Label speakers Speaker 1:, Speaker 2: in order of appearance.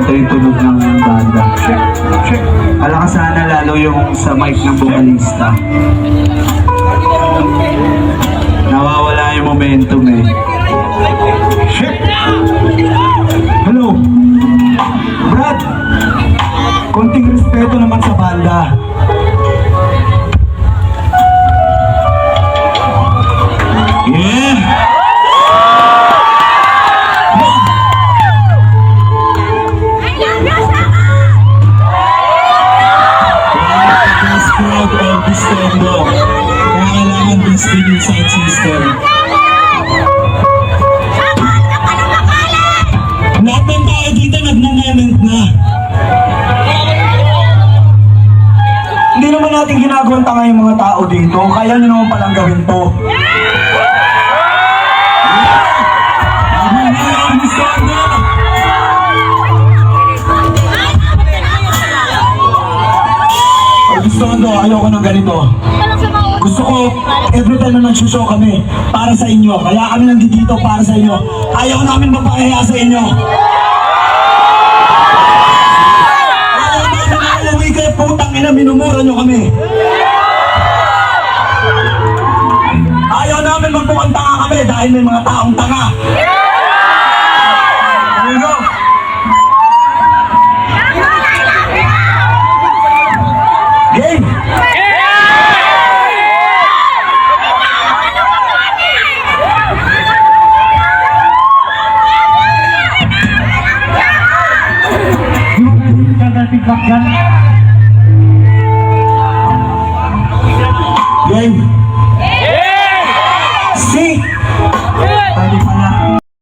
Speaker 1: ganito yung tunog ng banda. Alam ka sana lalo yung sa mic ng vocalista. Ginagawang tanga yung mga tao dito. Kaya nyo naman palang gawin to. Yan, Distondo! Distondo, ayoko ng ganito. Gusto ko, every time na nagsushow kami, para sa inyo. Kaya kami nandito para sa inyo. Ayaw namin mapahiya sa inyo. Ayaw putang ina, minumura nyo kami. mukhang tanga kami dahil may mga taong tanga. Ano There you